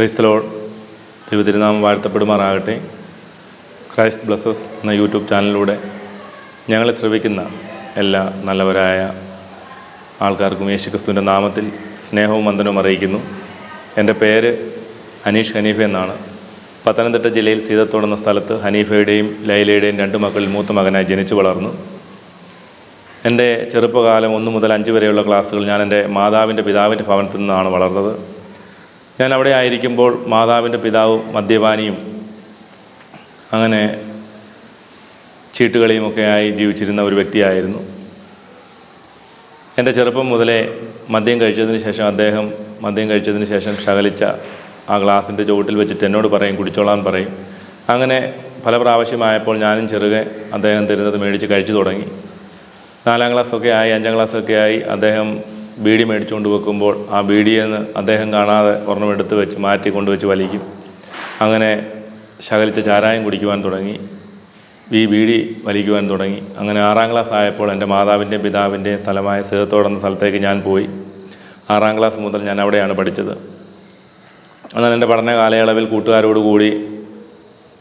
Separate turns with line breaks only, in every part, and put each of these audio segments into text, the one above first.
ക്രൈസ്തലോ ദൈവതിരുനാമം വാഴ്ത്തപ്പെടുമാറാകട്ടെ. Christ blesses എന്ന YouTube ചാനലിലൂടെ ഞങ്ങളെ ശ്രവിക്കുന്ന എല്ലാ നല്ലവരായ ആൾക്കാർക്കും യേശുക്രിസ്തുവിന്റെ നാമത്തിൽ സ്നേഹവും വന്ദനവും അറിയിക്കുന്നു. എന്റെ പേര് അനീഷ് ഹനീഫ എന്നാണ്. പത്തനംതിട്ട ജില്ലയിൽ സീതത്തോടുന്ന സ്ഥലത്ത് ഹനീഫയുടെയും ലൈലയുടെയും രണ്ട് മക്കളിൽ മൂത്ത മകനായി ജനിച്ചു വളർന്നു. എന്റെ ചെറുപ്പകാലം ഒന്ന് മുതൽ അഞ്ച് വരെയുള്ള ക്ലാസ്സുകൾ ഞാൻ എന്റെ മാതാവിന്റെ പിതാവിന്റെ ഭവനത്തിൽ നിന്നാണ് വളർന്നത്. ഞാൻ അവിടെ ആയിരിക്കുമ്പോൾ മാതാവിന്റെ പിതാവും മദ്യപാനിയും അങ്ങനെ ചീട്ടുകളിയുമൊക്കെ ആയി ജീവിച്ചിരുന്ന ഒരു വ്യക്തിയായിരുന്നു. എന്റെ ചെറുപ്പം മുതലേ മദ്യം കഴിച്ചതിന് ശേഷം അദ്ദേഹം മദ്യം കഴിച്ചതിന് ശേഷം ശകലിച്ച ആ ഗ്ലാസിന്റെ ചുവട്ടിൽ വെച്ചിട്ട് എന്നോട് പറയും കുടിച്ചോളാൻ പറയും. അങ്ങനെ പല പ്രാവശ്യമായപ്പോൾ ഞാനും ചെറുകെ അദ്ദേഹം തരുന്നത് മേടിച്ച് കഴിച്ചു തുടങ്ങി. നാലാം ക്ലാസ്സൊക്കെ ആയി അഞ്ചാം ക്ലാസ്സൊക്കെ ആയി അദ്ദേഹം ബീഡി മേടിച്ചുകൊണ്ട് വെക്കുമ്പോൾ ആ ബീഡിയിൽ നിന്ന് അദ്ദേഹം കാണാതെ ഒരെണ്ണം എടുത്ത് വെച്ച് മാറ്റി കൊണ്ടുവച്ച് വലിക്കും. അങ്ങനെ ശകലിച്ച ചാരായം കുടിക്കുവാൻ തുടങ്ങി. ഈ ബീഡി വലിക്കുവാൻ തുടങ്ങി. അങ്ങനെ ആറാം ക്ലാസ് ആയപ്പോൾ എന്റെ മാതാവിന്റെയും പിതാവിന്റെയും സ്ഥലമായ സേഹത്തോടെന്ന സ്ഥലത്തേക്ക് ഞാൻ പോയി. ആറാം ക്ലാസ് മുതൽ ഞാൻ അവിടെയാണ് പഠിച്ചത്. എന്നാൽ എന്റെ പഠന കാലയളവിൽ കൂട്ടുകാരോട് കൂടി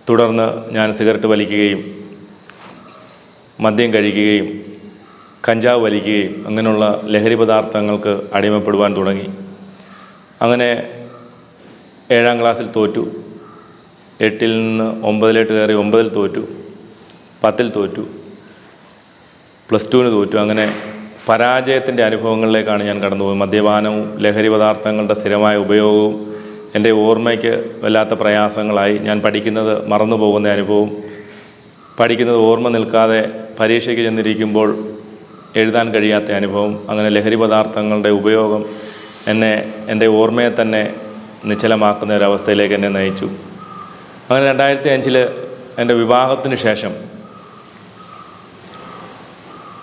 തുടർന്ന് ഞാൻ സിഗരറ്റ് വലിക്കുകയും മദ്യം കഴിക്കുകയും കഞ്ചാവ് വലിക്കുകയും അങ്ങനെയുള്ള ലഹരി പദാർത്ഥങ്ങൾക്ക് അടിമപ്പെടുവാൻ തുടങ്ങി. അങ്ങനെ ഏഴാം ക്ലാസ്സിൽ തോറ്റു. എട്ടിൽ നിന്ന് ഒമ്പതിലേട്ട് കയറി ഒമ്പതിൽ തോറ്റു. പത്തിൽ തോറ്റു. പ്ലസ് ടുവിന് തോറ്റു. അങ്ങനെ പരാജയത്തിന്റെ അനുഭവങ്ങളിലേക്കാണ് ഞാൻ കടന്നുപോകുന്നത് മദ്യപാനവും ലഹരി പദാർത്ഥങ്ങളുടെ സ്ഥിരമായ ഉപയോഗവും എന്റെ ഓർമ്മയ്ക്ക് വല്ലാത്ത പ്രയാസങ്ങളായി. ഞാൻ പഠിക്കുന്നത് മറന്നു പോകുന്ന അനുഭവം പഠിക്കുന്നത് ഓർമ്മ നിൽക്കാതെ പരീക്ഷയ്ക്ക് ചെന്നിരിക്കുമ്പോൾ എഴുതാൻ കഴിയാത്ത അനുഭവം അങ്ങനെ ലഹരി പദാർത്ഥങ്ങളുടെ ഉപയോഗം എന്നെ എന്റെ ഓർമ്മയെ തന്നെ നിശ്ചലമാക്കുന്ന ഒരവസ്ഥയിലേക്ക് എന്നെ നയിച്ചു. അങ്ങനെ രണ്ടായിരത്തി അഞ്ചിൽ എന്റെ വിവാഹത്തിന് ശേഷം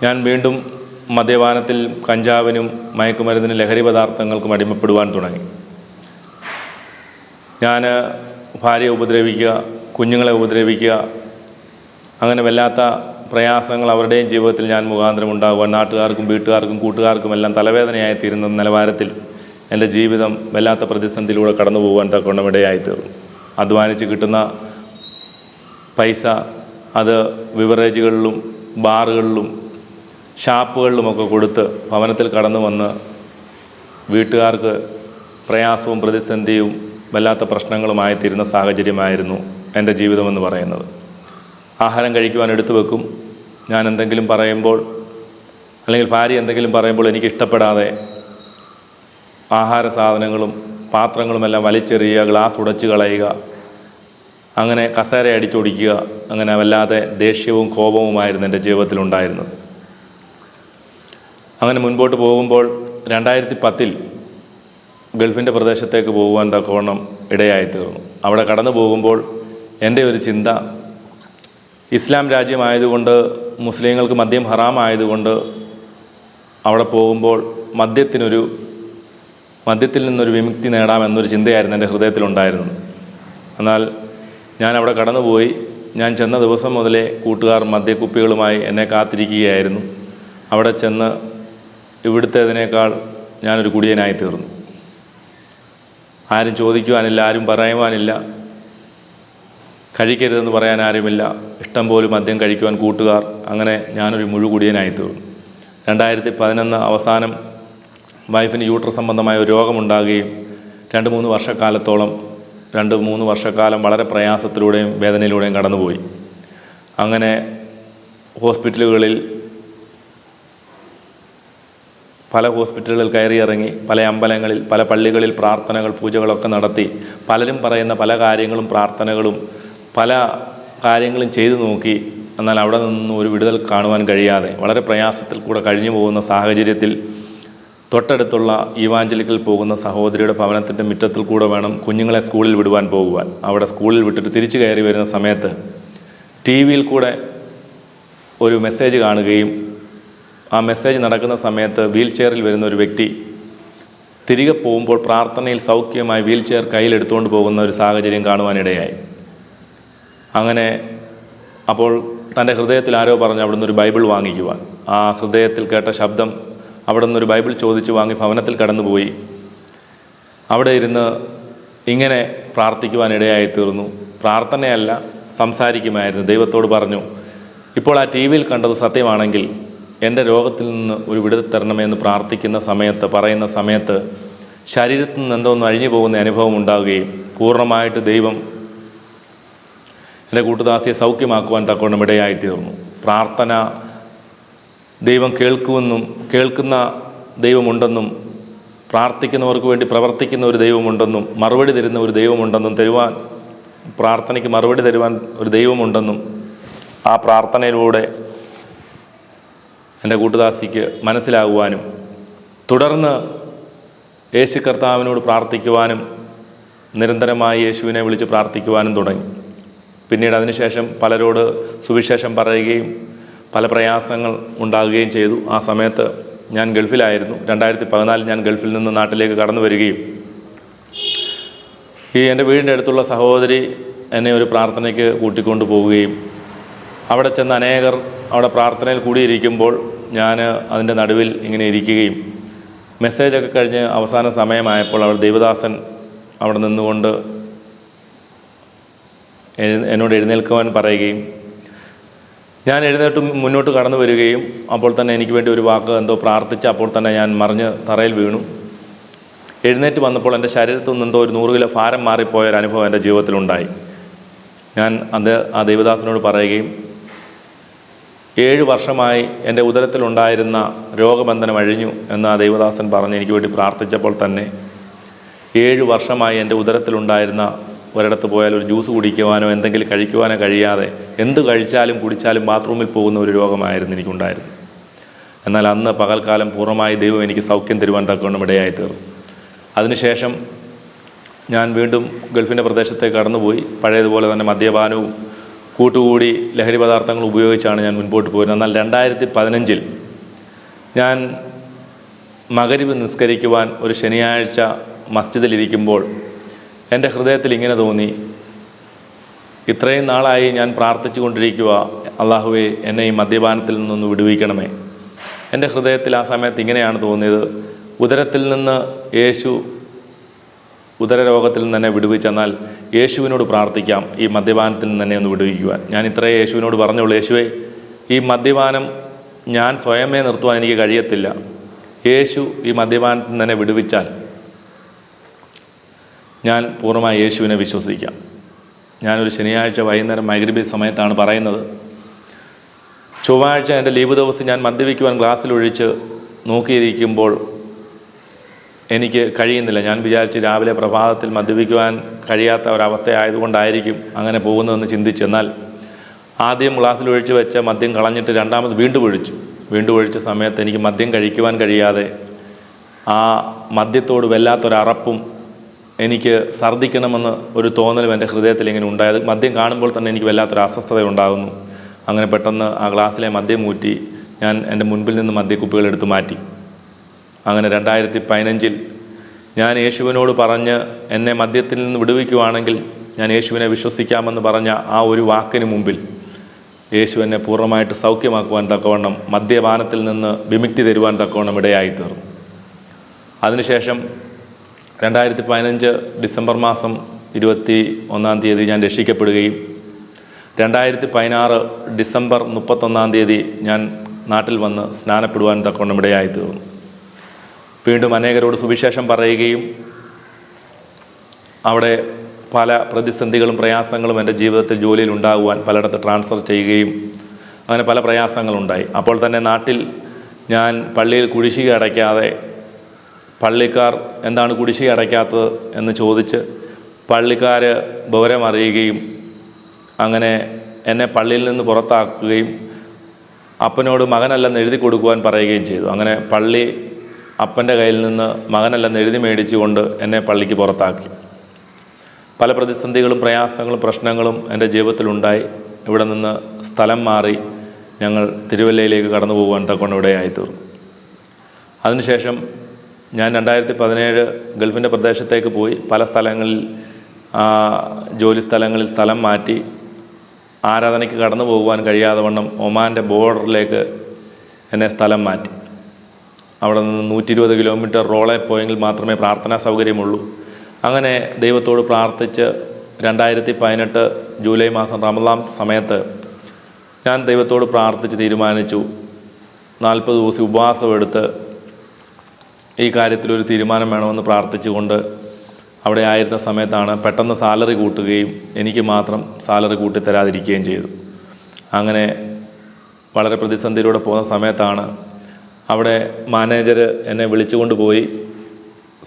ഞാൻ വീണ്ടും മദ്യപാനത്തിൽ കഞ്ചാവിനും മയക്കുമരുന്നിനും ലഹരി പദാർത്ഥങ്ങൾക്കും അടിമപ്പെടുവാൻ തുടങ്ങി. ഞാൻ ഭാര്യയെ ഉപദ്രവിക്കുക കുഞ്ഞുങ്ങളെ ഉപദ്രവിക്കുക അങ്ങനെ വല്ലാത്ത പ്രയാസങ്ങൾ അവരുടെയും ജീവിതത്തിൽ ഞാൻ മുഖാന്തരം ഉണ്ടാകുവാൻ നാട്ടുകാർക്കും വീട്ടുകാർക്കും കൂട്ടുകാർക്കും എല്ലാം തലവേദനയായി തീരുന്ന നിലവാരത്തിൽ എന്റെ ജീവിതം വല്ലാത്ത പ്രതിസന്ധിയിലൂടെ കടന്നു പോകാൻ തക്കവണ്ണം ഇടയായിത്തീർന്നു അധ്വാനിച്ച് കിട്ടുന്ന പൈസ അത് ബിവറേജുകളിലും ബാറുകളിലും ഷാപ്പുകളിലുമൊക്കെ കൊടുത്ത് ഭവനത്തിൽ കടന്നു വന്ന് വീട്ടുകാർക്ക് പ്രയാസവും പ്രതിസന്ധിയും വല്ലാത്ത പ്രശ്നങ്ങളുമായി തീരുന്ന സാഹചര്യമായിരുന്നു എന്റെ ജീവിതമെന്ന് പറയുന്നത്. ആഹാരം കഴിക്കുവാൻ എടുത്തു വെക്കും. ഞാൻ എന്തെങ്കിലും പറയുമ്പോൾ അല്ലെങ്കിൽ ഭാര്യ എന്തെങ്കിലും പറയുമ്പോൾ എനിക്ക് ഇഷ്ടപ്പെടാതെ ആഹാര സാധനങ്ങളും പാത്രങ്ങളുമെല്ലാം വലിച്ചെറിയുക ഗ്ലാസ് ഉടച്ചു കളയുക അങ്ങനെ കസേര അടിച്ചൊടിക്കുക അങ്ങനെ വല്ലാതെ ദേഷ്യവും കോപവുമായിരുന്നു എന്റെ ജീവിതത്തിലുണ്ടായിരുന്നത് അങ്ങനെ മുൻപോട്ട് പോകുമ്പോൾ രണ്ടായിരത്തി പത്തിൽ ഗൾഫിന്റെ പ്രദേശത്തേക്ക് പോകുവാൻ തക്കവണ്ണം ഇടയായി തീർന്നു അവിടെ കടന്നു പോകുമ്പോൾ എന്റെ ഒരു ചിന്ത ഇസ്ലാം രാജ്യമായതുകൊണ്ട് മുസ്ലിങ്ങൾക്ക് മദ്യം ഹറാമായതുകൊണ്ട് അവിടെ പോകുമ്പോൾ മദ്യത്തിനൊരു മദ്യത്തിൽ നിന്നൊരു വിമുക്തി നേടാമെന്നൊരു ചിന്തയായിരുന്നു എന്റെ ഹൃദയത്തിലുണ്ടായിരുന്നത്. എന്നാൽ ഞാൻ അവിടെ കടന്നുപോയി. ഞാൻ ചെന്ന ദിവസം മുതലേ കൂട്ടുകാർ മദ്യക്കുപ്പികളുമായി എന്നെ കാത്തിരിക്കുകയായിരുന്നു. അവിടെ ചെന്ന് ഇവിടുത്തേതിനേക്കാൾ ഞാനൊരു കുടിയനായി തീർന്നു ആരും ചോദിക്കുവാനില്ല ആരും പറയുവാനില്ല. കഴിക്കരുതെന്ന് പറയാൻ ആരുമില്ല. ഇഷ്ടം പോലും മദ്യം കഴിക്കുവാൻ കൂട്ടുകാർ. അങ്ങനെ ഞാനൊരു മുഴുകുടിയനായി തീർന്നു രണ്ടായിരത്തി പതിനൊന്ന് അവസാനം വൈഫിന് യൂട്ടർ സംബന്ധമായ ഒരു രോഗമുണ്ടാകുകയും രണ്ട് മൂന്ന് വർഷക്കാലത്തോളം രണ്ട് മൂന്ന് വർഷക്കാലം വളരെ പ്രയാസത്തിലൂടെയും വേദനയിലൂടെയും കടന്നുപോയി. അങ്ങനെ ഹോസ്പിറ്റലുകളിൽ പല ഹോസ്പിറ്റലുകളിൽ കയറിയിറങ്ങി പല അമ്പലങ്ങളിൽ പല പള്ളികളിൽ പ്രാർത്ഥനകൾ പൂജകളൊക്കെ നടത്തി പലരും പറയുന്ന പല കാര്യങ്ങളും പ്രാർത്ഥനകളും പല കാര്യങ്ങളും ചെയ്തു നോക്കി എന്നാൽ അവിടെ നിന്നും ഒരു വിടുതൽ കാണുവാൻ കഴിയാതെ വളരെ പ്രയാസത്തിൽ കൂടെ കഴിഞ്ഞു പോകുന്ന സാഹചര്യത്തിൽ തൊട്ടടുത്തുള്ള ഈവാഞ്ചലിക്കൽ പോകുന്ന സഹോദരിയുടെ ഭവനത്തിന്റെ മുറ്റത്തിൽ കൂടെ വേണം കുഞ്ഞുങ്ങളെ സ്കൂളിൽ വിടുവാൻ പോകുവാൻ. അവിടെ സ്കൂളിൽ വിട്ടിട്ട് തിരിച്ചു കയറി വരുന്ന സമയത്ത് ടി വിയിൽ കൂടെ ഒരു മെസ്സേജ് കാണുകയും ആ മെസ്സേജ് നടക്കുന്ന സമയത്ത് വീൽ ചെയറിൽ വരുന്ന ഒരു വ്യക്തി തിരികെ പോകുമ്പോൾ പ്രാർത്ഥനയിൽ സൗഖ്യമായി വീൽ ചെയർ കയ്യിലെടുത്തുകൊണ്ട് പോകുന്ന ഒരു സാഹചര്യം കാണുവാനിടയായി. അങ്ങനെ അപ്പോൾ തന്റെ ഹൃദയത്തിൽ ആരോ പറഞ്ഞു അവിടെ നിന്നൊരു ബൈബിൾ വാങ്ങിക്കുവാൻ. ആ ഹൃദയത്തിൽ കേട്ട ശബ്ദം അവിടെ നിന്നൊരു ബൈബിൾ ചോദിച്ച് വാങ്ങി ഭവനത്തിൽ കടന്നുപോയി. അവിടെ ഇരുന്ന് ഇങ്ങനെ പ്രാർത്ഥിക്കുവാൻ ഇടയായി തീർന്നു പ്രാർത്ഥനയല്ല സംസാരിക്കുമായിരുന്നു. ദൈവത്തോട് പറഞ്ഞു ഇപ്പോൾ ആ ടി വിയിൽ കണ്ടത് സത്യമാണെങ്കിൽ എന്റെ രോഗത്തിൽ നിന്ന് ഒരു വിടുതൽ തരണമെന്ന് പ്രാർത്ഥിക്കുന്ന സമയത്ത് പറയുന്ന സമയത്ത് ശരീരത്തിൽ നിന്ന് എന്തോ ഒന്ന് അഴിഞ്ഞു പോകുന്ന അനുഭവം ഉണ്ടാവുകയും പൂർണമായിട്ട് ദൈവം എന്റെ കൂട്ടുദാസിയെ സൗഖ്യമാക്കുവാൻ തക്കവണ്ണം ഇടയായിത്തീർന്നു. പ്രാർത്ഥന ദൈവം കേൾക്കുമെന്നും കേൾക്കുന്ന ദൈവമുണ്ടെന്നും പ്രാർത്ഥിക്കുന്നവർക്ക് വേണ്ടി പ്രവർത്തിക്കുന്ന ഒരു ദൈവമുണ്ടെന്നും മറുപടി തരുന്ന ഒരു ദൈവമുണ്ടെന്നും തരുവാൻ പ്രാർത്ഥനയ്ക്ക് മറുപടി തരുവാൻ ഒരു ദൈവമുണ്ടെന്നും ആ പ്രാർത്ഥനയിലൂടെ എന്റെ കൂട്ടുദാസിക്ക് മനസ്സിലാകുവാനും തുടർന്ന് യേശു കർത്താവിനോട് പ്രാർത്ഥിക്കുവാനും നിരന്തരമായി യേശുവിനെ വിളിച്ച് പ്രാർത്ഥിക്കുവാനും തുടങ്ങി. പിന്നീട് അതിനുശേഷം പലരോട് സുവിശേഷം പറയുകയും പല പ്രയാസങ്ങൾ ഉണ്ടാകുകയും ചെയ്തു. ആ സമയത്ത് ഞാൻ ഗൾഫിലായിരുന്നു. രണ്ടായിരത്തി പതിനാലിൽ ഞാൻ ഗൾഫിൽ നിന്ന് നാട്ടിലേക്ക് കടന്നു വരികയും ഈ എന്റെ വീടിന്റെ അടുത്തുള്ള സഹോദരി എന്നെ ഒരു പ്രാർത്ഥനയ്ക്ക് കൂട്ടിക്കൊണ്ടു പോവുകയും അവിടെ ചെന്ന് അനേകർ അവിടെ പ്രാർത്ഥനയിൽ കൂടിയിരിക്കുമ്പോൾ ഞാൻ അതിന്റെ നടുവിൽ ഇങ്ങനെ ഇരിക്കുകയും മെസ്സേജൊക്കെ കഴിഞ്ഞ് അവസാന സമയമായപ്പോൾ അവൾ ദേവദാസൻ അവിടെ നിന്നുകൊണ്ട് എന്നോട് എഴുന്നേൽക്കുവാൻ പറയുകയും ഞാൻ എഴുന്നേറ്റ് മുന്നോട്ട് കടന്നു വരികയും അപ്പോൾ തന്നെ എനിക്ക് വേണ്ടി ഒരു വാക്ക് എന്തോ പ്രാർത്ഥിച്ച് അപ്പോൾ തന്നെ ഞാൻ മറിഞ്ഞ് തറയിൽ വീണു. എഴുന്നേറ്റ് വന്നപ്പോൾ എന്റെ ശരീരത്തിൽ നിന്ന് എന്തോ ഒരു നൂറ് കിലോ ഭാരം മാറിപ്പോയ ഒരു അനുഭവം എന്റെ ജീവിതത്തിലുണ്ടായി. ഞാൻ അത് ആ ദേവദാസനോട് പറയുകയും ഏഴ് വർഷമായി എന്റെ ഉദരത്തിലുണ്ടായിരുന്ന രോഗബന്ധനം അഴിഞ്ഞു എന്ന് ആ ദൈവദാസൻ പറഞ്ഞ് എനിക്ക് വേണ്ടി പ്രാർത്ഥിച്ചപ്പോൾ തന്നെ ഏഴ് വർഷമായി എന്റെ ഉദരത്തിലുണ്ടായിരുന്ന ഒരിടത്ത് പോയാൽ ഒരു ജ്യൂസ് കുടിക്കുവാനോ എന്തെങ്കിലും കഴിക്കുവാനോ കഴിയാതെ എന്ത് കഴിച്ചാലും കുടിച്ചാലും ബാത്റൂമിൽ പോകുന്ന ഒരു രോഗമായിരുന്നു എനിക്കുണ്ടായിരുന്നു എന്നാൽ അന്ന് പകൽക്കാലം പൂർണമായി ദൈവം എനിക്ക് സൗഖ്യം തരുവാൻ തക്കവണ്ണം ഇടയായി തീർന്നു അതിനുശേഷം ഞാൻ വീണ്ടും ഗൾഫിന്റെ പ്രദേശത്തേക്ക് കടന്നുപോയി. പഴയതുപോലെ തന്നെ മദ്യപാനവും കൂട്ടുകൂടി ലഹരി പദാർത്ഥങ്ങൾ ഉപയോഗിച്ചാണ് ഞാൻ മുൻപോട്ട് പോയിരുന്നത്. എന്നാൽ രണ്ടായിരത്തി പതിനഞ്ചിൽ ഞാൻ മകരിവ് നിസ്കരിക്കുവാൻ ഒരു ശനിയാഴ്ച മസ്ജിദിലിരിക്കുമ്പോൾ എന്റെ ഹൃദയത്തിൽ ഇങ്ങനെ തോന്നി. ഇത്രയും നാളായി ഞാൻ പ്രാർത്ഥിച്ചു കൊണ്ടിരിക്കുക. അള്ളാഹുവെ എന്നെ ഈ മദ്യപാനത്തിൽ നിന്നൊന്ന് വിടുവിക്കണമേ. എന്റെ ഹൃദയത്തിൽ ആ സമയത്ത് ഇങ്ങനെയാണ് തോന്നിയത്. ഉദരത്തിൽ നിന്ന് യേശു ഉദരരോഗത്തിൽ നിന്ന് എന്നെ വിടുവിച്ചെന്നാൽ യേശുവിനോട് പ്രാർത്ഥിക്കാം. ഈ മദ്യപാനത്തിൽ നിന്ന് എന്നെ ഒന്ന് വിടുവിക്കുവാൻ. ഞാൻ ഇത്രയും യേശുവിനോട് പറഞ്ഞുള്ളൂ യേശുവെ ഈ മദ്യപാനം ഞാൻ സ്വയമേ നിർത്തുവാൻ എനിക്ക് കഴിയത്തില്ല. യേശു ഈ മദ്യപാനത്തിൽ നിന്ന് തന്നെ വിടുവിച്ചാൽ ഞാൻ പൂർണമായി യേശുവിനെ വിശ്വസിക്കാം. ഞാനൊരു ശനിയാഴ്ച വൈകുന്നേരം മൈഗ്രബി സമയത്താണ് പറയുന്നത്. ചൊവ്വാഴ്ച എന്റെ ലീവ് ദിവസം ഞാൻ മദ്യപിക്കുവാൻ ഗ്ലാസ്സിലൊഴിച്ച് നോക്കിയിരിക്കുമ്പോൾ എനിക്ക് കഴിയുന്നില്ല. ഞാൻ വിചാരിച്ച് രാവിലെ പ്രഭാതത്തിൽ മദ്യപിക്കുവാൻ കഴിയാത്ത ഒരവസ്ഥയായതുകൊണ്ടായിരിക്കും അങ്ങനെ പോകുന്നതെന്ന് ചിന്തിച്ചെന്നാൽ ആദ്യം ഗ്ലാസ്സിൽ ഒഴിച്ച് വെച്ച മദ്യം കളഞ്ഞിട്ട് രണ്ടാമത് വീണ്ടും ഒഴിച്ചു. വീണ്ടും ഒഴിച്ച സമയത്ത് എനിക്ക് മദ്യം കഴിക്കുവാൻ കഴിയാതെ ആ മദ്യത്തോട് വല്ലാത്തൊരറപ്പും എനിക്ക് ഛർദ്ദിക്കണമെന്ന് ഒരു തോന്നലും എന്റെ ഹൃദയത്തിൽ ഇങ്ങനെ ഉണ്ടായത് മദ്യം കാണുമ്പോൾ തന്നെ എനിക്ക് വല്ലാത്തൊരു അസ്വസ്ഥത ഉണ്ടാകുന്നു. അങ്ങനെ പെട്ടെന്ന് ആ ഗ്ലാസ്സിലെ മദ്യം ഊറ്റി ഞാൻ എന്റെ മുൻപിൽ നിന്ന് മദ്യക്കുപ്പികൾ എടുത്തു മാറ്റി. അങ്ങനെ രണ്ടായിരത്തി പതിനഞ്ചിൽ ഞാൻ യേശുവിനോട് പറഞ്ഞ് എന്നെ മദ്യത്തിൽ നിന്ന് വിടുവിക്കുവാണെങ്കിൽ ഞാൻ യേശുവിനെ വിശ്വസിക്കാമെന്ന് പറഞ്ഞ ആ ഒരു വാക്കിന് മുമ്പിൽ യേശു എന്നെ പൂർണമായിട്ട് സൗഖ്യമാക്കുവാൻ തക്കവണ്ണം മദ്യപാനത്തിൽ നിന്ന് വിമുക്തി തരുവാൻ തക്കവണ്ണം ഇടയായി തീർന്നു അതിനുശേഷം രണ്ടായിരത്തി പതിനഞ്ച് ഡിസംബർ മാസം ഇരുപത്തി ഒന്നാം തീയതി ഞാൻ രക്ഷിക്കപ്പെടുകയും രണ്ടായിരത്തി പതിനാറ് ഡിസംബർ മുപ്പത്തൊന്നാം തീയതി ഞാൻ നാട്ടിൽ വന്ന് സ്നാനപ്പെടുവാൻ തക്കവണ്ണം ഇടയായി തീർന്നു. വീണ്ടും അനേകരോട് സുവിശേഷം പറയുകയും അവിടെ പല പ്രതിസന്ധികളും പ്രയാസങ്ങളും എന്റെ ജീവിതത്തിൽ ജോലിയിൽ ഉണ്ടാകുവാൻ പലയിടത്ത് ട്രാൻസ്ഫർ ചെയ്യുകയും അങ്ങനെ പല പ്രയാസങ്ങളുണ്ടായി. അപ്പോൾ തന്നെ നാട്ടിൽ ഞാൻ പള്ളിയിൽ കുടിശ്ശിക അടയ്ക്കാതെ പള്ളിക്കാർ എന്താണ് കുടിശ്ശിക അടയ്ക്കാത്തത് എന്ന് ചോദിച്ച് പള്ളിക്കാർ വിവരം അറിയുകയും അങ്ങനെ എന്നെ പള്ളിയിൽ നിന്ന് പുറത്താക്കുകയും അപ്പനോട് മകനല്ലെന്ന് എഴുതി കൊടുക്കുവാൻ പറയുകയും ചെയ്തു. അങ്ങനെ പള്ളി അപ്പന്റെ കയ്യിൽ നിന്ന് മകനല്ലെന്ന് എഴുതി മേടിച്ചുകൊണ്ട് എന്നെ പള്ളിക്ക് പുറത്താക്കി. പല പ്രതിസന്ധികളും പ്രയാസങ്ങളും പ്രശ്നങ്ങളും എന്റെ ജീവിതത്തിലുണ്ടായി. ഇവിടെ നിന്ന് സ്ഥലം മാറി ഞങ്ങൾ തിരുവല്ലയിലേക്ക് കടന്നു പോകുവാൻ തക്കൊണ്ട് ഇവിടെയായി തീർന്നു അതിനുശേഷം ഞാൻ രണ്ടായിരത്തി പതിനേഴ് ഗൾഫിന്റെ പ്രദേശത്തേക്ക് പോയി. പല സ്ഥലങ്ങളിൽ ജോലി സ്ഥലങ്ങളിൽ സ്ഥലം മാറ്റി ആരാധനയ്ക്ക് കടന്നു പോകുവാൻ കഴിയാതെ വണ്ണം ഒമാന്റെ ബോർഡറിലേക്ക് എന്നെ സ്ഥലം മാറ്റി. അവിടെ നിന്ന് നൂറ്റി ഇരുപത് കിലോമീറ്റർ റോളെ പോയെങ്കിൽ മാത്രമേ പ്രാർത്ഥനാ സൗകര്യമുള്ളൂ. അങ്ങനെ ദൈവത്തോട് പ്രാർത്ഥിച്ച് രണ്ടായിരത്തി പതിനെട്ട് ജൂലൈ മാസം റമലാം സമയത്ത് ഞാൻ ദൈവത്തോട് പ്രാർത്ഥിച്ച് തീരുമാനിച്ചു. നാൽപ്പത് ദിവസം ഉപവാസം എടുത്ത് കാര്യത്തിൽ ഒരു തീരുമാനം വേണമെന്ന് പ്രാർത്ഥിച്ചുകൊണ്ട് അവിടെ ആയിരുന്ന സമയത്താണ് പെട്ടെന്ന് സാലറി കൂട്ടുകയും എനിക്ക് മാത്രം സാലറി കൂട്ടി തരാതിരിക്കുകയും ചെയ്തു. അങ്ങനെ വളരെ പ്രതിസന്ധിയിലൂടെ പോകുന്ന സമയത്താണ് അവിടെ മാനേജർ എന്നെ വിളിച്ചുകൊണ്ട് പോയി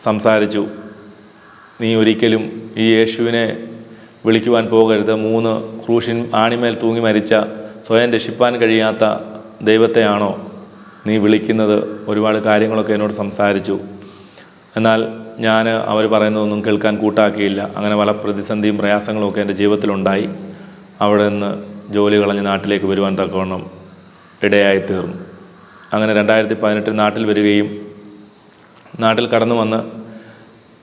സംസാരിച്ചു. നീ ഒരിക്കലും ഈ യേശുവിനെ വിളിക്കുവാൻ പോകരുത്. മൂന്ന് ക്രൂശിൻ ആണിമേൽ തൂങ്ങി മരിച്ച സ്വയം രക്ഷിപ്പാൻ കഴിയാത്ത ദൈവത്തെയാണോ നീ വിളിക്കുന്നത് ഒരുപാട് കാര്യങ്ങളൊക്കെ എന്നോട് സംസാരിച്ചു. എന്നാൽ ഞാൻ അവർ പറയുന്നതൊന്നും കേൾക്കാൻ കൂട്ടാക്കിയില്ല. അങ്ങനെ പല പ്രതിസന്ധിയും പ്രയാസങ്ങളും ഒക്കെ എന്റെ ജീവിതത്തിലുണ്ടായി. അവിടെ നിന്ന് ജോലി കളഞ്ഞ് നാട്ടിലേക്ക് വരുവാൻ തക്കവണ്ണം ഇടയായി തീർന്നു. അങ്ങനെ രണ്ടായിരത്തി പതിനെട്ടിൽ നാട്ടിൽ വരികയും നാട്ടിൽ കടന്നു വന്ന്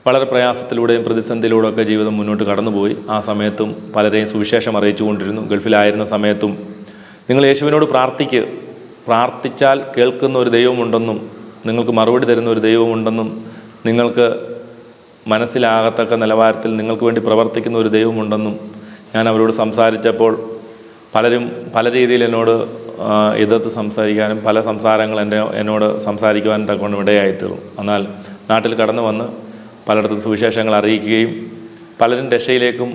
വളരെ പ്രയാസത്തിലൂടെയും പ്രതിസന്ധിയിലൂടെ ഒക്കെ ജീവിതം മുന്നോട്ട് കടന്നുപോയി. ആ സമയത്തും പലരെയും സുവിശേഷം അറിയിച്ചുകൊണ്ടിരുന്നു. ഗൾഫിലായിരുന്ന സമയത്തും നിങ്ങൾ യേശുവിനോട് പ്രാർത്ഥിക്ക്. പ്രാർത്ഥിച്ചാൽ കേൾക്കുന്ന ഒരു ദൈവമുണ്ടെന്നും നിങ്ങൾക്ക് മറുപടി തരുന്ന ഒരു ദൈവമുണ്ടെന്നും നിങ്ങൾക്ക് മനസ്സിലാകത്തക്ക നിലവാരത്തിൽ നിങ്ങൾക്ക് വേണ്ടി പ്രവർത്തിക്കുന്ന ഒരു ദൈവമുണ്ടെന്നും ഞാൻ അവരോട് സംസാരിച്ചപ്പോൾ പലരും പല രീതിയിൽ എന്നോട് എതിർത്ത് സംസാരിക്കാനും പല സംസാരങ്ങൾ എന്റെ എന്നോട് സംസാരിക്കുവാനും തക്കൊണ്ട് ഇടയായിത്തീർന്നു. എന്നാൽ നാട്ടിൽ കടന്നു വന്ന് പലയിടത്തും സുവിശേഷങ്ങൾ അറിയിക്കുകയും പലരും രക്ഷയിലേക്കും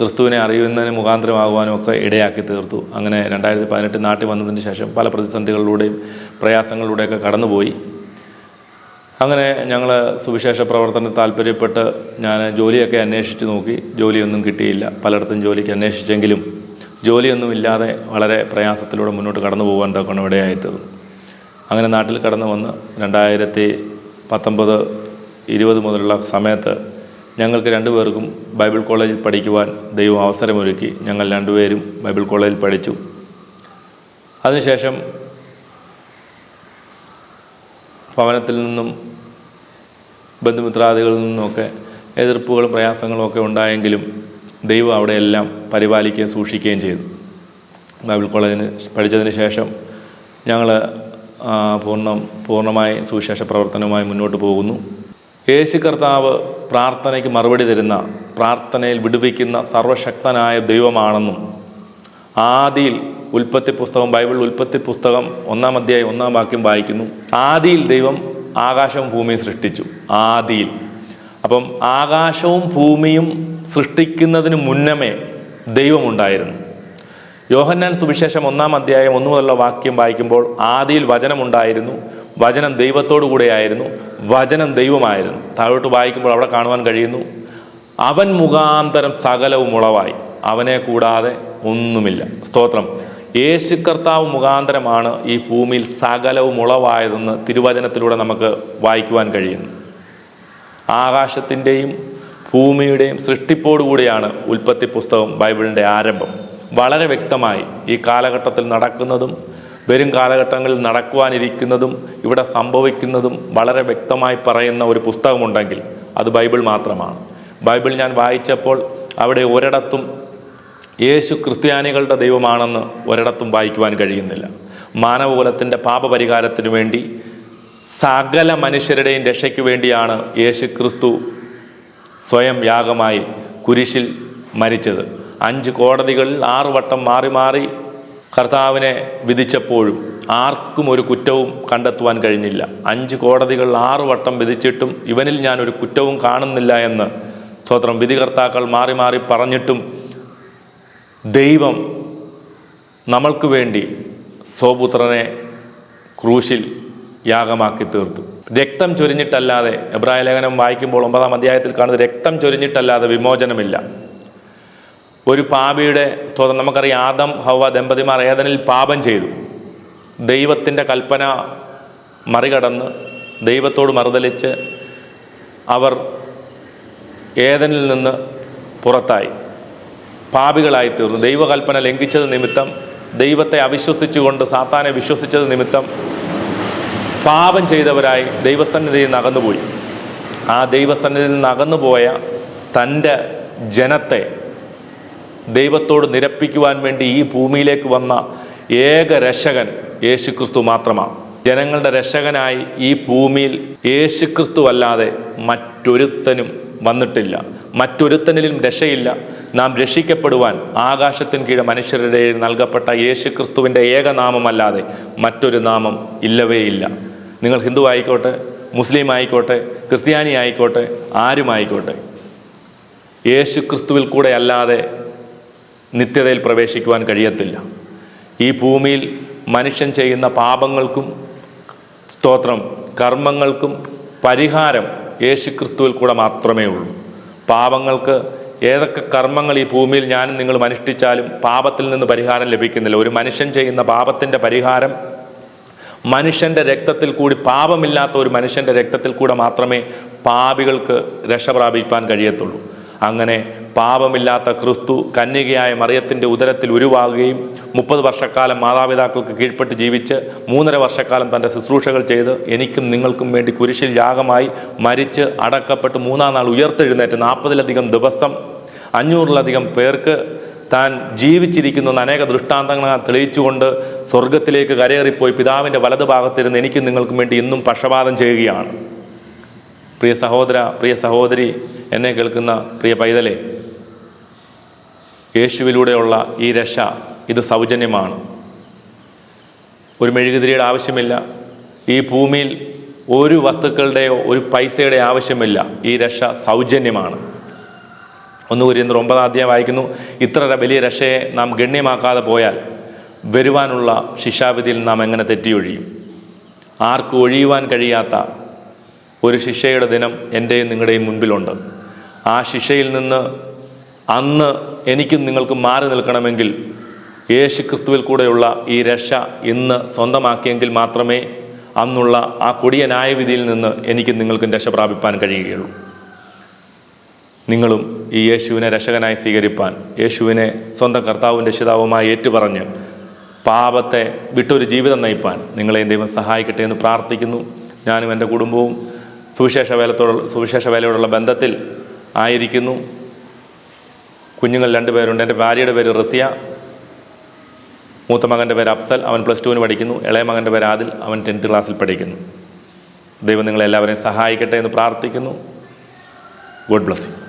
ക്രിസ്തുവിനെ അറിയുന്നതിന് മുഖാന്തരമാകുവാനും ഒക്കെ ഇടയാക്കി തീർത്തു. അങ്ങനെ രണ്ടായിരത്തി പതിനെട്ട് നാട്ടിൽ വന്നതിന് ശേഷം പല പ്രതിസന്ധികളിലൂടെയും പ്രയാസങ്ങളിലൂടെയൊക്കെ കടന്നുപോയി. അങ്ങനെ ഞങ്ങൾ സുവിശേഷ പ്രവർത്തനത്തിൽ താല്പര്യപ്പെട്ട് ഞാൻ ജോലിയൊക്കെ അന്വേഷിച്ച് നോക്കി. ജോലിയൊന്നും കിട്ടിയില്ല. പലയിടത്തും ജോലിക്ക് അന്വേഷിച്ചെങ്കിലും ജോലിയൊന്നുമില്ലാതെ വളരെ പ്രയാസത്തിലൂടെ മുന്നോട്ട് കടന്നു പോകാൻ തക്കണം ഇടയായി തീർന്നു അങ്ങനെ നാട്ടിൽ കടന്നു വന്ന് രണ്ടായിരത്തി പത്തൊമ്പത് ഇരുപത് മുതലുള്ള സമയത്ത് ഞങ്ങൾക്ക് രണ്ടുപേർക്കും ബൈബിൾ കോളേജിൽ പഠിക്കുവാൻ ദൈവം അവസരമൊരുക്കി ഞങ്ങൾ രണ്ടുപേരും ബൈബിൾ കോളേജിൽ പഠിച്ചു. അതിനുശേഷം ഭവനത്തിൽ നിന്നും ബന്ധുമിത്രാദികളിൽ നിന്നുമൊക്കെ എതിർപ്പുകളും പ്രയാസങ്ങളും ഒക്കെ ഉണ്ടായെങ്കിലും ദൈവം അവിടെയെല്ലാം പരിപാലിക്കുകയും സൂക്ഷിക്കുകയും ചെയ്തു. ബൈബിൾ കോളേജിന് പഠിച്ചതിന് ശേഷം ഞങ്ങൾ പൂർണം പൂർണമായി സുവിശേഷ പ്രവർത്തനവുമായി മുന്നോട്ട് പോകുന്നു. യേശു കർത്താവ് പ്രാർത്ഥനയ്ക്ക് മറുപടി തരുന്ന പ്രാർത്ഥനയിൽ വിടുവിക്കുന്ന സർവശക്തനായ ദൈവമാണെന്നും ആദിയിൽ ഉൽപ്പത്തി പുസ്തകം ബൈബിൾ ഉൽപ്പത്തി പുസ്തകം ഒന്നാം അധ്യായം ഒന്നാം വാക്യം വായിക്കുന്നു. ആദിയിൽ ദൈവം ആകാശവും ഭൂമിയും സൃഷ്ടിച്ചു. ആദിയിൽ. അപ്പം ആകാശവും ഭൂമിയും സൃഷ്ടിക്കുന്നതിന് മുന്നമേ ദൈവമുണ്ടായിരുന്നു. യോഹന്നാൻ സുവിശേഷം ഒന്നാം അധ്യായം ഒന്നു മുതലുള്ള വാക്യം വായിക്കുമ്പോൾ ആദിയിൽ വചനമുണ്ടായിരുന്നു. വചനം ദൈവത്തോടു കൂടെയായിരുന്നു വചനം ദൈവമായിരുന്നു. താഴോട്ട് വായിക്കുമ്പോൾ അവിടെ കാണുവാൻ കഴിയുന്നു അവൻ മുഖാന്തരം സകലവും ഉളവായി. അവനെ കൂടാതെ ഒന്നുമില്ല. സ്തോത്രം. യേശു കർത്താവ് മുഖാന്തരമാണ് ഈ ഭൂമിയിൽ സകലവും ഉളവായതെന്ന് തിരുവചനത്തിലൂടെ നമുക്ക് വായിക്കുവാൻ കഴിയുന്നു. ആകാശത്തിന്റെയും ഭൂമിയുടെയും സൃഷ്ടിപ്പോടുകൂടിയാണ് ഉൽപ്പത്തി പുസ്തകം ബൈബിളിന്റെ ആരംഭം. വളരെ വ്യക്തമായി ഈ കാലഘട്ടത്തിൽ നടക്കുന്നതും വരും കാലഘട്ടങ്ങളിൽ നടക്കുവാനിരിക്കുന്നതും ഇവിടെ സംഭവിക്കുന്നതും വളരെ വ്യക്തമായി പറയുന്ന ഒരു പുസ്തകമുണ്ടെങ്കിൽ അത് ബൈബിൾ മാത്രമാണ്. ബൈബിൾ ഞാൻ വായിച്ചപ്പോൾ അവിടെ ഒരിടത്തും യേശു ക്രിസ്ത്യാനികളുടെ ദൈവമാണെന്ന് ഒരിടത്തും വായിക്കുവാൻ കഴിയുന്നില്ല. മാനവകുലത്തിന്റെ പാപപരിഹാരത്തിന് വേണ്ടി സകല മനുഷ്യരുടെയും രക്ഷയ്ക്ക് വേണ്ടിയാണ് യേശു ക്രിസ്തു സ്വയം യാഗമായി കുരിശിൽ മരിച്ചത്. അഞ്ച് കോടതികളിൽ ആറ് വട്ടം മാറി മാറി കർത്താവിനെ വിധിച്ചപ്പോഴും ആർക്കും ഒരു കുറ്റവും കണ്ടെത്തുവാൻ കഴിഞ്ഞില്ല. അഞ്ച് കോടതികൾ ആറു വട്ടം വിധിച്ചിട്ടും ഇവനിൽ ഞാൻ ഒരു കുറ്റവും കാണുന്നില്ല എന്ന് സ്തോത്രം. വിധികർത്താക്കൾ മാറി മാറി പറഞ്ഞിട്ടും ദൈവം നമ്മൾക്ക് വേണ്ടി സ്വപുത്രനെ ക്രൂശിൽ യാഗമാക്കി തീർത്തു. രക്തം ചൊരിഞ്ഞിട്ടല്ലാതെ എബ്രാഹിം ലേഖനം വായിക്കുമ്പോൾ ഒമ്പതാം അധ്യായത്തിൽ കാണുന്നത് രക്തം ചൊരിഞ്ഞിട്ടല്ലാതെ വിമോചനമില്ല. ഒരു പാപിയുടെ സ്തോത്രം. നമുക്കറിയാം ആദം ഹവ ദമ്പതിമാർ ഏതനിൽ പാപം ചെയ്തു. ദൈവത്തിന്റെ കൽപ്പന മറികടന്ന് ദൈവത്തോട് മറുതലിച്ച് അവർ ഏതനിൽ നിന്ന് പുറത്തായി. പാപികളായി തീർന്നു ദൈവകൽപ്പന ലംഘിച്ചത് നിമിത്തം ദൈവത്തെ അവിശ്വസിച്ചുകൊണ്ട് സാത്താനെ വിശ്വസിച്ചത് നിമിത്തം പാപം ചെയ്തവരായി ദൈവസന്നിധിയിൽ നിന്ന് അകന്നുപോയി. ആ ദൈവസന്നിധിയിൽ നിന്ന് അകന്നുപോയ തന്റെ ജനത്തെ ദൈവത്തോട് നിരപ്പിക്കുവാൻ വേണ്ടി ഈ ഭൂമിയിലേക്ക് വന്ന ഏക രക്ഷകൻ യേശുക്രിസ്തു മാത്രമാണ്. ജനങ്ങളുടെ രക്ഷകനായി ഈ ഭൂമിയിൽ യേശുക്രിസ്തു അല്ലാതെ മറ്റൊരുത്തനും വന്നിട്ടില്ല. മറ്റൊരുത്തനിലും രക്ഷയില്ല. നാം രക്ഷിക്കപ്പെടുവാൻ ആകാശത്തിന് കീഴ് മനുഷ്യരുടെ നൽകപ്പെട്ട യേശുക്രിസ്തുവിന്റെ ഏകനാമമല്ലാതെ മറ്റൊരു നാമം ഇല്ലവേയില്ല. നിങ്ങൾ ഹിന്ദു ആയിക്കോട്ടെ മുസ്ലിം ആയിക്കോട്ടെ ക്രിസ്ത്യാനി ആയിക്കോട്ടെ ആരുമായിക്കോട്ടെ യേശുക്രിസ്തുവിൽ കൂടെ അല്ലാതെ നിത്യതയിൽ പ്രവേശിക്കുവാൻ കഴിയത്തില്ല. ഈ ഭൂമിയിൽ മനുഷ്യൻ ചെയ്യുന്ന പാപങ്ങൾക്കും സ്തോത്രം കർമ്മങ്ങൾക്കും പരിഹാരം യേശുക്രിസ്തുവിൽ കൂടെ മാത്രമേ ഉള്ളൂ. പാപങ്ങൾക്ക് ഏതൊക്കെ കർമ്മങ്ങൾ ഈ ഭൂമിയിൽ ഞാനും നിങ്ങളും അനുഷ്ഠിച്ചാലും പാപത്തിൽ നിന്ന് പരിഹാരം ലഭിക്കുന്നില്ല. ഒരു മനുഷ്യൻ ചെയ്യുന്ന പാപത്തിന്റെ പരിഹാരം മനുഷ്യന്റെ രക്തത്തിൽ കൂടി പാപമില്ലാത്ത ഒരു മനുഷ്യന്റെ രക്തത്തിൽ കൂടെ മാത്രമേ പാപികൾക്ക് രക്ഷ പ്രാപിക്കാൻ കഴിയത്തുള്ളൂ. അങ്ങനെ പാപമില്ലാത്ത ക്രിസ്തു കന്യകയായ മറിയത്തിന്റെ ഉദരത്തിൽ ഉരുവാകുകയും മുപ്പത് വർഷക്കാലം മാതാപിതാക്കൾക്ക് കീഴ്പ്പെട്ട് ജീവിച്ച് മൂന്നര വർഷക്കാലം തന്റെ ശുശ്രൂഷകൾ ചെയ്ത് എനിക്കും നിങ്ങൾക്കും വേണ്ടി കുരിശിൽ യാഗമായി മരിച്ച് അടക്കപ്പെട്ട് മൂന്നാം നാൾ ഉയർത്തെഴുന്നേറ്റ് നാൽപ്പതിലധികം ദിവസം അഞ്ഞൂറിലധികം പേർക്ക് താൻ ജീവിച്ചിരിക്കുന്ന അനേക ദൃഷ്ടാന്തങ്ങൾ തെളിയിച്ചുകൊണ്ട് സ്വർഗത്തിലേക്ക് കരയേറിപ്പോയി പിതാവിന്റെ വലതു ഭാഗത്തിരുന്ന് എനിക്കും നിങ്ങൾക്കും വേണ്ടി ഇന്നും പക്ഷപാതം ചെയ്യുകയാണ്. പ്രിയ സഹോദര പ്രിയ സഹോദരി എന്നെ കേൾക്കുന്ന പ്രിയ പൈതലെ യേശുവിലൂടെയുള്ള ഈ രക്ഷ ഇത് സൗജന്യമാണ്. ഒരു മെഴുകുതിരിയുടെ ആവശ്യമില്ല ഈ ഭൂമിയിൽ ഒരു വസ്തുക്കളുടെയോ ഒരു പൈസയുടെ ആവശ്യമില്ല ഈ രക്ഷ സൗജന്യമാണ്. ഒന്ന് കുരിയന്തർ ഒമ്പതാം അധ്യായം വായിക്കുന്നു ഇത്ര വലിയ രക്ഷയെ നാം ഗണ്യമാക്കാതെ പോയാൽ വരുവാനുള്ള ശിക്ഷാവിധിയിൽ നാം എങ്ങനെ തെറ്റിയൊഴിയും? ആർക്കും ഒഴിയുവാൻ കഴിയാത്ത ഒരു ശിക്ഷയുടെ ദിനം എന്റെയും നിങ്ങളുടെയും മുൻപിലുണ്ട്. ആ ശിക്ഷയിൽ നിന്ന് അന്ന് എനിക്കും നിങ്ങൾക്കും മാറി നിൽക്കണമെങ്കിൽ യേശു ക്രിസ്തുവിൽ കൂടെയുള്ള ഈ രക്ഷ ഇന്ന് സ്വന്തമാക്കിയെങ്കിൽ മാത്രമേ അന്നുള്ള ആ കൊടിയ ന്യായവിധിയിൽ നിന്ന് എനിക്കും നിങ്ങൾക്കും രക്ഷ പ്രാപിപ്പാൻ കഴിയുകയുള്ളൂ. നിങ്ങളും ഈ യേശുവിനെ രക്ഷകനായി സ്വീകരിപ്പാൻ യേശുവിനെ സ്വന്തം കർത്താവും രക്ഷിതാവുമായി ഏറ്റുപറഞ്ഞ് പാപത്തെ വിട്ടൊരു ജീവിതം നയിപ്പാൻ നിങ്ങളെയും ദൈവം സഹായിക്കട്ടെ എന്ന് പ്രാർത്ഥിക്കുന്നു. ഞാനും എന്റെ കുടുംബവും സുവിശേഷ വേലത്തോടുള്ള സുവിശേഷ വേലയോടുള്ള ബന്ധത്തിൽ ആയിരിക്കുന്നു. കുഞ്ഞുങ്ങൾ രണ്ടുപേരുണ്ട് എന്റെ ഭാര്യയുടെ പേര് റസിയ. മൂത്ത മകന്റെ പേര് അഫ്സൽ. അവൻ പ്ലസ് ടുവിന് പഠിക്കുന്നു. ഇളയ മകന്റെ പേര് ആദിൽ. അവൻ ടെൻത്ത് ക്ലാസ്സിൽ പഠിക്കുന്നു. ദൈവം നിങ്ങളെല്ലാവരെയും സഹായിക്കട്ടെ എന്ന് പ്രാർത്ഥിക്കുന്നു. God bless